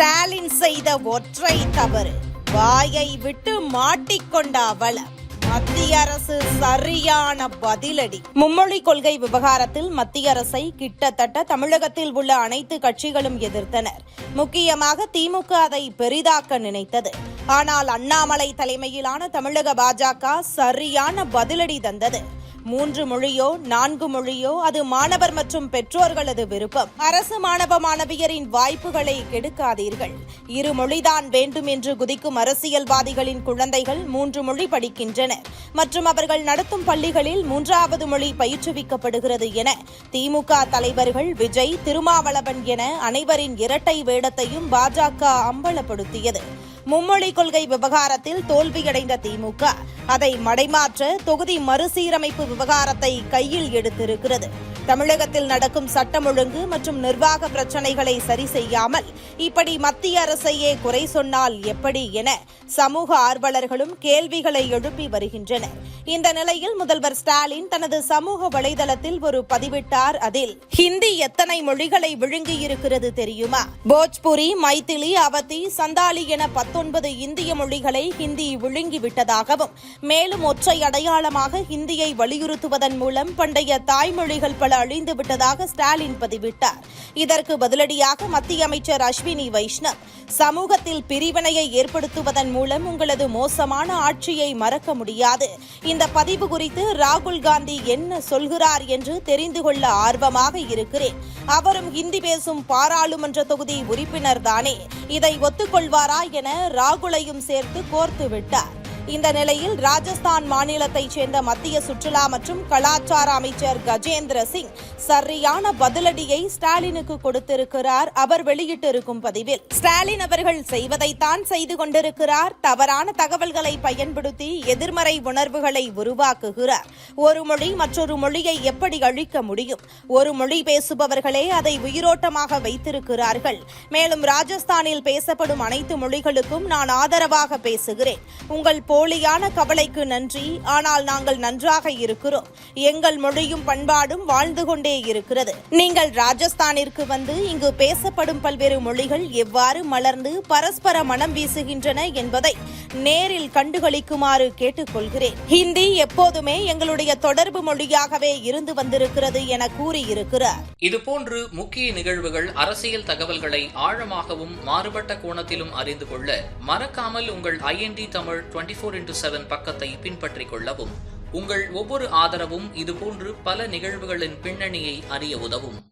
ஸ்டாலின் செய்த ஒற்றை தவறு. வாயை விட்டு மாட்டிக்கொண்ட அவலம் மத்திய அரசு சரியான பதிலடி. மும்மொழி கொள்கை விவகாரத்தில் மத்திய அரசை கிட்டத்தட்ட தமிழகத்தில் உள்ள அனைத்து கட்சிகளும் எதிர்த்தனர். முக்கியமாக திமுக அதை பெரிதாக்க நினைத்தது. ஆனால் அண்ணாமலை தலைமையிலான தமிழக பாஜக சரியான பதிலடி தந்தது. மூன்று மொழியோ நான்கு மொழியோ அது மாணவர் மற்றும் பெற்றோர்களது விருப்பம். அரசு மாணவ மாணவியரின் வாய்ப்புகளை கெடுக்காதீர்கள். இரு மொழிதான் வேண்டும் என்று குதிக்கும் அரசியல்வாதிகளின் குழந்தைகள் மூன்று மொழி படிக்கின்றனர் மற்றும் அவர்கள் நடத்தும் பள்ளிகளில் மூன்றாவது மொழி பயிற்றுவிக்கப்படுகிறது என திமுக தலைவர்கள் விஜய் திருமாவளவன் என அனைவரின் இரட்டை வேடத்தையும் பாஜக அம்பலப்படுத்தியது. மும்மொழி கொள்கை விவகாரத்தில் தோல்வியடைந்த திமுக. அதை மடைமாற்ற தொகுதி மறுசீரமைப்பு விவகாரத்தை கையில் எடுத்திருக்கிறது. தமிழகத்தில் நடக்கும் சட்டம் ஒழுங்கு மற்றும் நிர்வாக பிரச்சனைகளை சரி செய்யாமல் இப்படி மத்திய அரசையே குறை சொன்னால் எப்படி என சமூக ஆர்வலர்களும் கேள்விகளை எழுப்பி வருகின்றனர். இந்த நிலையில் முதல்வர் ஸ்டாலின் தனது சமூக வலைதளத்தில் ஒரு பதிவிட்டார். அதில் ஹிந்தி எத்தனை மொழிகளை விழுங்கி இருக்கிறது தெரியுமா? போஜ்புரி மைத்திலி அவதி சந்தாலி என பத்தொன்பது இந்திய மொழிகளை ஹிந்தி விழுங்கி விட்டதாகவும் மேலும் ஒற்றை அடையாளமாக ஹிந்தியை வலியுறுத்துவதன் மூலம் பண்டைய தாய்மொழிகள் பல அழிந்து விட்டதாக ஸ்டாலின் பதிவிட்டார். இதற்கு பதிலடியாக மத்திய அமைச்சர் அஸ்வினி வைஷ்ணவ் சமூகத்தில் பிரிவினையை ஏற்படுத்துவதன் மூலம் உங்களது மோசமான ஆட்சியை மறக்க முடியாது. இந்த பதிவு குறித்து ராகுல் காந்தி என்ன சொல்கிறார் என்று தெரிந்து கொள்ள ஆர்வமாக இருக்கிறேன். அவரும் ஹிந்தி பேசும் பாராளுமன்ற தொகுதி உறுப்பினர் தானே இதை ஒத்துக்கொள்வாரா என ராகுலையும் சேர்த்து கோர்த்து விட்டார். இந்த நிலையில் ராஜஸ்தான் மாநிலத்தைச் சேர்ந்த மத்திய சுற்றுலா மற்றும் கலாச்சார அமைச்சர் கஜேந்திர சிங் சரியான பதிலடியை ஸ்டாலினுக்கு கொடுத்திருக்கிறார். அவர் வெளியிட்டிருக்கும் பதிவில் ஸ்டாலின் அவர்கள் செய்வதைத்தான் செய்து கொண்டிருக்கிறார். தவறான தகவல்களை பயன்படுத்தி எதிர்மறை உணர்வுகளை உருவாக்குகிறார். ஒரு மொழி மற்றொரு மொழியை எப்படி அழிக்க முடியும்? ஒரு மொழி பேசுபவர்களே அதை உயிரோட்டமாக வைத்திருக்கிறார்கள். மேலும் ராஜஸ்தானில் பேசப்படும் அனைத்து மொழிகளுக்கும் நான் ஆதரவாக பேசுகிறேன். உங்கள் போலியான கவலைக்கு நன்றி. ஆனால் நாங்கள் நன்றாக இருக்கிறோம். எங்கள் மொழியும் பண்பாடும் வாழ்ந்து கொண்டே இருக்கிறது. நீங்கள் ராஜஸ்தானிற்கு வந்து இங்கு பேசப்படும் பல்வேறு மொழிகள் எவ்வாறு மலர்ந்து பரஸ்பர மனம் வீசுகின்றன என்பதை நேரில் கண்டுகளிக்குமாறு கேட்டுக்கொள்கிறேன். ஹிந்தி எப்போதுமே எங்களுடைய தொடர்பு மொழியாகவே இருந்து வந்திருக்கிறது என கூறியிருக்கிறார். இதுபோன்று முக்கிய நிகழ்வுகள் அரசியல் தகவல்களை ஆழமாகவும் மாறுபட்ட கோணத்திலும் அறிந்து கொள்ள மறக்காமல் உங்கள் IND Tamil twenty four into seven பக்கத்தை பின்பற்றிக் கொள்ளவும். உங்கள் ஒவ்வொரு ஆதரவும் இதுபோன்று பல நிகழ்வுகளின் பின்னணியை அறிய உதவும்.